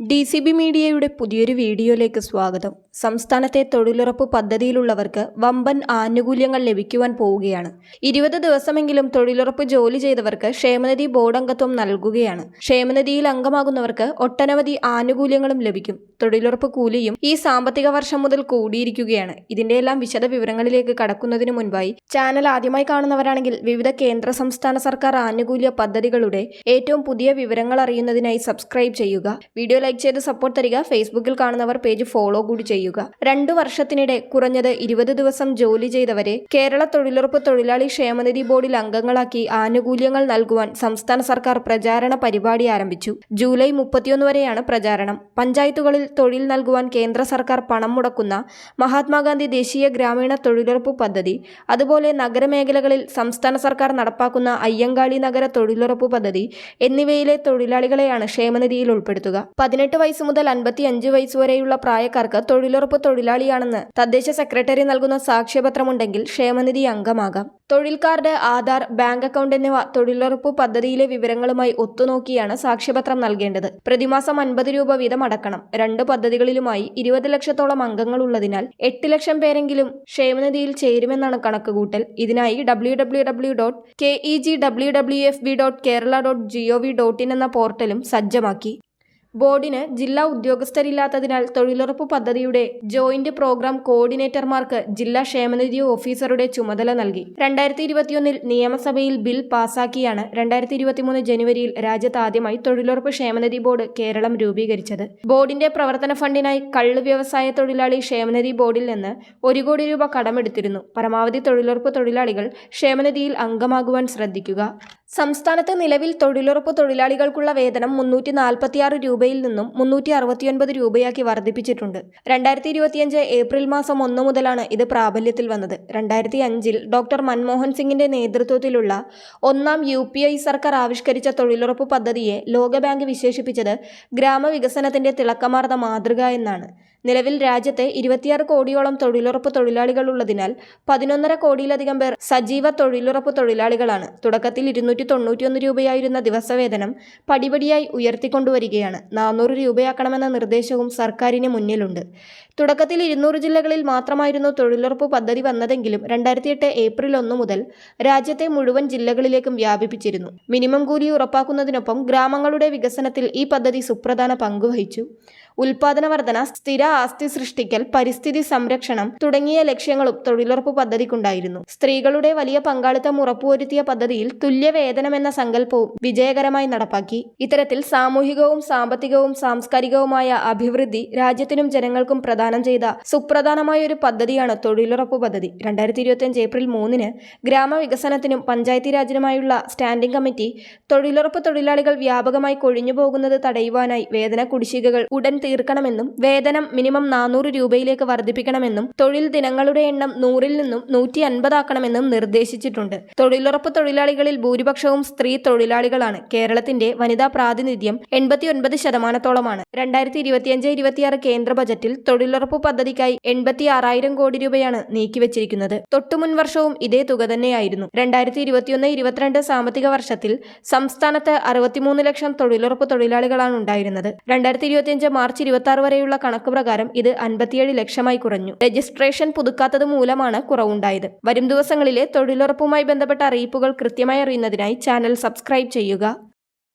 D C B മീഡിയയുടെ പുതിയൊരു വീഡിയോയിലേക്ക് സ്വാഗതം. സംസ്ഥാനത്തെ തൊഴിലുറപ്പ് പദ്ധതിയിലുള്ളവർക്ക് വമ്പൻ ആനുകൂല്യങ്ങൾ ലഭിക്കുവാൻ പോവുകയാണ്. ഇരുപത് ദിവസമെങ്കിലും തൊഴിലുറപ്പ് ജോലി ചെയ്തവർക്ക് ക്ഷേമനിധി ബോർഡ് അംഗത്വം നൽകുകയാണ്. ക്ഷേമനിധിയിൽ അംഗമാകുന്നവർക്ക് ഒട്ടനവധി ആനുകൂല്യങ്ങളും ലഭിക്കും. തൊഴിലുറപ്പ് കൂലിയും ഈ സാമ്പത്തിക വർഷം മുതൽ കൂടിയിരിക്കുകയാണ്. ഇതിന്റെ എല്ലാം വിശദ വിവരങ്ങളിലേക്ക് കടക്കുന്നതിന് മുൻപായി ചാനൽ ആദ്യമായി കാണുന്നവരാണെങ്കിൽ വിവിധ കേന്ദ്ര സംസ്ഥാന സർക്കാർ ആനുകൂല്യ പദ്ധതികളുടെ ഏറ്റവും പുതിയ വിവരങ്ങൾ അറിയുന്നതിനായി സബ്സ്ക്രൈബ് ചെയ്യുക. വീഡിയോ ലൈക്ക് ചെയ്ത് സപ്പോർട്ട് തരിക. ഫേസ്ബുക്കിൽ കാണുന്നവർ പേജ് ഫോളോ കൂടി ചെയ്യുക. രണ്ടു വർഷത്തിനിടെ കുറഞ്ഞത് ഇരുപത് ദിവസം ജോലി ചെയ്തവരെ കേരള തൊഴിലുറപ്പ് തൊഴിലാളി ക്ഷേമനിധി ബോർഡിൽ അംഗങ്ങളാക്കി ആനുകൂല്യങ്ങൾ നൽകുവാൻ സംസ്ഥാന സർക്കാർ പ്രചാരണ പരിപാടി ആരംഭിച്ചു. ജൂലൈ മുപ്പത്തിയൊന്ന് വരെയാണ് പ്രചാരണം. പഞ്ചായത്തുകളിൽ തൊഴിൽ നൽകുവാൻ കേന്ദ്ര സർക്കാർ പണം മുടക്കുന്ന മഹാത്മാഗാന്ധി ദേശീയ ഗ്രാമീണ തൊഴിലുറപ്പ് പദ്ധതി അതുപോലെ നഗരമേഖലകളിൽ സംസ്ഥാന സർക്കാർ നടപ്പാക്കുന്ന അയ്യങ്കാളി നഗര തൊഴിലുറപ്പ് പദ്ധതി എന്നിവയിലെ തൊഴിലാളികളെയാണ് ക്ഷേമനിധിയിൽ ഉൾപ്പെടുത്തുക. പതിനെട്ട് വയസ്സ് മുതൽ അൻപത്തി അഞ്ച് വയസ്സ് വരെയുള്ള പ്രായക്കാർക്ക് തൊഴിലുറപ്പ് തൊഴിലാളിയാണെന്ന് തദ്ദേശ സെക്രട്ടറി നൽകുന്ന സാക്ഷ്യപത്രമുണ്ടെങ്കിൽ ക്ഷേമനിധി അംഗമാകാം. തൊഴിൽ കാർഡ് ആധാർ ബാങ്ക് അക്കൗണ്ട് എന്നിവ തൊഴിലുറപ്പ് പദ്ധതിയിലെ വിവരങ്ങളുമായി ഒത്തുനോക്കിയാണ് സാക്ഷ്യപത്രം നൽകേണ്ടത്. പ്രതിമാസം അൻപത് രൂപ വീതം അടക്കണം. രണ്ട് പദ്ധതികളിലുമായി ഇരുപത് ലക്ഷത്തോളം അംഗങ്ങൾ ഉള്ളതിനാൽ എട്ട് ലക്ഷം പേരെങ്കിലും ക്ഷേമനിധിയിൽ ചേരുമെന്നാണ് കണക്കുകൂട്ടൽ. ഇതിനായി W W W dot K E G W W F B dot Kerala dot G O V dot in എന്ന പോർട്ടലും സജ്ജമാക്കി. ബോർഡിന് ജില്ലാ ഉദ്യോഗസ്ഥരില്ലാത്തതിനാൽ തൊഴിലുറപ്പ് പദ്ധതിയുടെ ജോയിന്റ് പ്രോഗ്രാം കോർഡിനേറ്റർമാർക്ക് ജില്ലാ ക്ഷേമനിധി ഓഫീസറുടെ ചുമതല നൽകി. രണ്ടായിരത്തി ഇരുപത്തിയൊന്നിൽ നിയമസഭയിൽ ബിൽ പാസാക്കിയാണ് രണ്ടായിരത്തി ഇരുപത്തിമൂന്ന് ജനുവരിയിൽ രാജ്യത്ത് ആദ്യമായി തൊഴിലുറപ്പ് ക്ഷേമനിധി ബോർഡ് കേരളം രൂപീകരിച്ചത്. ബോർഡിന്റെ പ്രവർത്തന ഫണ്ടിനായി കള്ള് വ്യവസായ തൊഴിലാളി ക്ഷേമനിധി ബോർഡിൽ നിന്ന് ഒരു കോടി രൂപ കടമെടുത്തിരുന്നു. പരമാവധി തൊഴിലുറപ്പ് തൊഴിലാളികൾ ക്ഷേമനിധിയിൽ അംഗമാകുവാൻ ശ്രദ്ധിക്കുക. സംസ്ഥാനത്ത് നിലവിൽ തൊഴിലുറപ്പ് തൊഴിലാളികൾക്കുള്ള വേതനം മുന്നൂറ്റി നാൽപ്പത്തിയാറ് രൂപയിൽ നിന്നും മുന്നൂറ്റി അറുപത്തിയൊൻപത് രൂപയാക്കി വർദ്ധിപ്പിച്ചിട്ടുണ്ട്. രണ്ടായിരത്തി ഇരുപത്തിയഞ്ച് ഏപ്രിൽ മാസം ഒന്ന് മുതലാണ് ഇത് പ്രാബല്യത്തിൽ വന്നത്. രണ്ടായിരത്തി അഞ്ചിൽ ഡോക്ടർ മൻമോഹൻ സിംഗിന്റെ നേതൃത്വത്തിലുള്ള ഒന്നാം യു സർക്കാർ ആവിഷ്കരിച്ച തൊഴിലുറപ്പ് പദ്ധതിയെ ലോകബാങ്ക് വിശേഷിപ്പിച്ചത് ഗ്രാമവികസനത്തിന്റെ തിളക്കമാർന്ന മാതൃക എന്നാണ്. നിലവിൽ രാജ്യത്തെ ഇരുപത്തിയാറ് കോടിയോളം തൊഴിലുറപ്പ് തൊഴിലാളികൾ ഉള്ളതിനാൽ പതിനൊന്നര കോടിയിലധികം പേർ സജീവ തൊഴിലുറപ്പ് തൊഴിലാളികളാണ്. തുടക്കത്തിൽ ഇരുന്നൂറ്റി തൊണ്ണൂറ്റിയൊന്ന് രൂപയായിരുന്ന ദിവസവേതനം പടിപടിയായി ഉയർത്തിക്കൊണ്ടുവരികയാണ്. നാനൂറ് രൂപയാക്കണമെന്ന നിർദ്ദേശവും സർക്കാരിന് മുന്നിലുണ്ട്. തുടക്കത്തിൽ ഇരുന്നൂറ് ജില്ലകളിൽ മാത്രമായിരുന്നു തൊഴിലുറപ്പ് പദ്ധതി വന്നതെങ്കിലും രണ്ടായിരത്തി എട്ട് ഏപ്രിൽ ഒന്ന് മുതൽ രാജ്യത്തെ മുഴുവൻ ജില്ലകളിലേക്കും വ്യാപിപ്പിച്ചിരുന്നു. മിനിമം കൂലി ഉറപ്പാക്കുന്നതിനൊപ്പം ഗ്രാമങ്ങളുടെ വികസനത്തിൽ ഈ പദ്ധതി സുപ്രധാന പങ്കുവഹിച്ചു ഉൽപാദന വർധന സ്ഥിര ആസ്തി സൃഷ്ടിക്കൽ പരിസ്ഥിതി സംരക്ഷണം തുടങ്ങിയ ലക്ഷ്യങ്ങളും തൊഴിലുറപ്പ് പദ്ധതിക്കുണ്ടായിരുന്നു. സ്ത്രീകളുടെ വലിയ പങ്കാളിത്തം ഉറപ്പുവരുത്തിയ പദ്ധതിയിൽ തുല്യവേതനം എന്ന സങ്കല്പവും വിജയകരമായി നടപ്പാക്കി. ഇത്തരത്തിൽ സാമൂഹികവും സാമ്പത്തികവും സാംസ്കാരികവുമായ അഭിവൃദ്ധി രാജ്യത്തിനും ജനങ്ങൾക്കും പ്രദാനം ചെയ്ത സുപ്രധാനമായ ഒരു പദ്ധതിയാണ് തൊഴിലുറപ്പ് പദ്ധതി. രണ്ടായിരത്തി ഇരുപത്തിയഞ്ച് ഏപ്രിൽ മൂന്നിന് ഗ്രാമവികസനത്തിനും പഞ്ചായത്തി രാജിനുമായുള്ള സ്റ്റാൻഡിംഗ് കമ്മിറ്റി തൊഴിലുറപ്പ് തൊഴിലാളികൾ വ്യാപകമായി കൊഴിഞ്ഞു പോകുന്നത് തടയുവാനായി വേതന കുടിശ്ശികകൾ ഉടൻ തീർക്കണമെന്നും വേതനം മിനിമം നാനൂറ് രൂപയിലേക്ക് വർദ്ധിപ്പിക്കണമെന്നും തൊഴിൽ ദിനങ്ങളുടെ എണ്ണം നൂറിൽ നിന്നും നൂറ്റി അൻപതാക്കണമെന്നും നിർദ്ദേശിച്ചിട്ടുണ്ട്. തൊഴിലുറപ്പ് തൊഴിലാളികളിൽ ഭൂരിപക്ഷവും സ്ത്രീ തൊഴിലാളികളാണ്. കേരളത്തിന്റെ വനിതാ പ്രാതിനിധ്യം എൺപത്തിയൊൻപത് ശതമാനത്തോളമാണ്. രണ്ടായിരത്തി ഇരുപത്തിയഞ്ച് ഇരുപത്തിയാറ് കേന്ദ്ര ബജറ്റിൽ തൊഴിലുറപ്പ് പദ്ധതിക്കായി എൺപത്തി ആറായിരം കോടി രൂപയാണ് നീക്കിവച്ചിരിക്കുന്നത്. തൊട്ടുമുൻ വർഷവും ഇതേ തുക തന്നെയായിരുന്നു. രണ്ടായിരത്തി ഇരുപത്തിയൊന്ന് ഇരുപത്തിരണ്ട് സാമ്പത്തിക വർഷത്തിൽ സംസ്ഥാനത്ത് അറുപത്തിമൂന്ന് ലക്ഷം തൊഴിലുറപ്പ് തൊഴിലാളികളാണ് ഉണ്ടായിരുന്നത്. രണ്ടായിരത്തി ഇരുപത്തിയഞ്ച് മാർച്ച് ഇരുപത്തി ആറ് വരെയുള്ള കണക്ക് പ്രകാരം ഇത് അൻപത്തിയേഴ് ലക്ഷമായി കുറഞ്ഞു. രജിസ്ട്രേഷൻ പുതുക്കാത്തത് മൂലമാണ് കുറവുണ്ടായത്. വരും ദിവസങ്ങളിലെ തൊഴിലുറപ്പുമായി ബന്ധപ്പെട്ട അറിയിപ്പുകൾ കൃത്യമായി അറിയുന്നതിനായി ചാനൽ സബ്സ്ക്രൈബ് ചെയ്യുക.